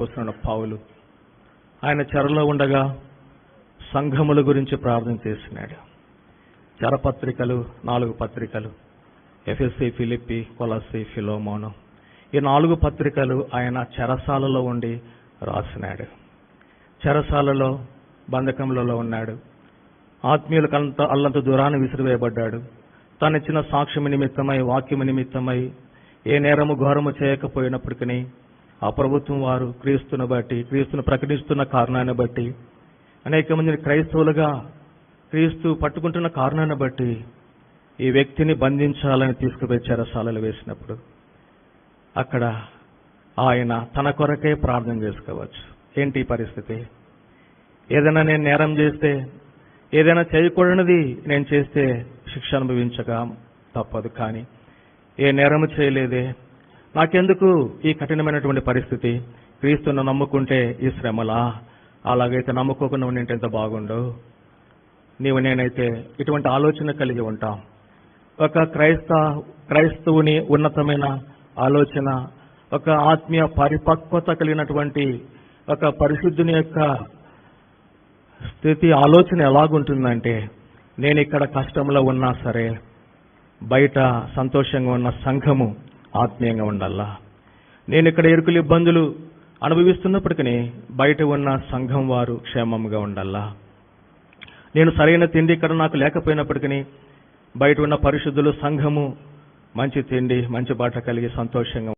వస్తున్న పావులు. ఆయన చెరలో ఉండగా సంఘముల గురించి ప్రార్థన చేసినాడు చెరపత్రికలు నాలుగు పత్రికలు ఎఫ్ఎస్సి ఫిలిప్పి కొలసి ఫిలోమోను ఈ నాలుగు పత్రికలు ఆయన చెరసాలలో ఉండి రాసినాడు. చెరసాలలో బంధకములలో ఉన్నాడు. ఆత్మీయులకంత అల్లంత దూరాన్ని విసిరివేయబడ్డాడు. తనిచ్చిన సాక్ష్యము నిమిత్తమై వాక్యము నిమిత్తమై ఏ నేరము ఘోరము చేయకపోయినప్పటికీ ఆ ప్రభుత్వం వారు క్రీస్తుని బట్టి క్రీస్తును ప్రకటిస్తున్న కారణాన్ని బట్టి అనేక మందిని క్రైస్తవులుగా క్రీస్తు పట్టుకుంటున్న కారణాన్ని బట్టి ఈ వ్యక్తిని బంధించాలని తీసుకుపోయి చెరసాలలు వేసినప్పుడు. అక్కడ ఆయన తన కొరకే ప్రార్థన చేసుకోవచ్చు. ఏంటి పరిస్థితి? ఏదైనా నేను నేరం చేస్తే ఏదైనా చేయకూడనిది నేను చేస్తే శిక్ష అనుభవించక తప్పదు కానీ ఏ నేరము చేయలేదే నాకెందుకు ఈ కఠినమైనటువంటి పరిస్థితి? క్రీస్తును నమ్ముకుంటే ఈ శ్రమలా? అలాగైతే నమ్ముకోకుండా ఉండింటే ఎంత బాగుండు? నీవు నేనైతే ఇటువంటి ఆలోచన కలిగి ఉంటాం. ఒక క్రైస్త క్రైస్తవుని ఉన్నతమైన ఆలోచన ఒక ఆత్మీయ పరిపక్వత కలిగినటువంటి ఒక పరిశుద్ధుని యొక్క స్థితి ఆలోచన ఎలాగుంటుందంటే నేను ఇక్కడ కష్టంలో ఉన్నా సరే బయట సంతోషంగా ఉన్న సంఘము ఆత్మీయంగా ఉండాలా? నేను ఇక్కడ ఎరుకులు ఇబ్బందులు అనుభవిస్తున్నప్పటికీ బయట ఉన్న సంఘం వారు క్షేమంగా ఉండాలా? నేను సరైన తిండి ఇక్కడ నాకు లేకపోయినప్పటికీ బయట ఉన్న పరిశుద్ధులు సంఘము మంచి తిండి మంచి బాట కలిగి సంతోషంగా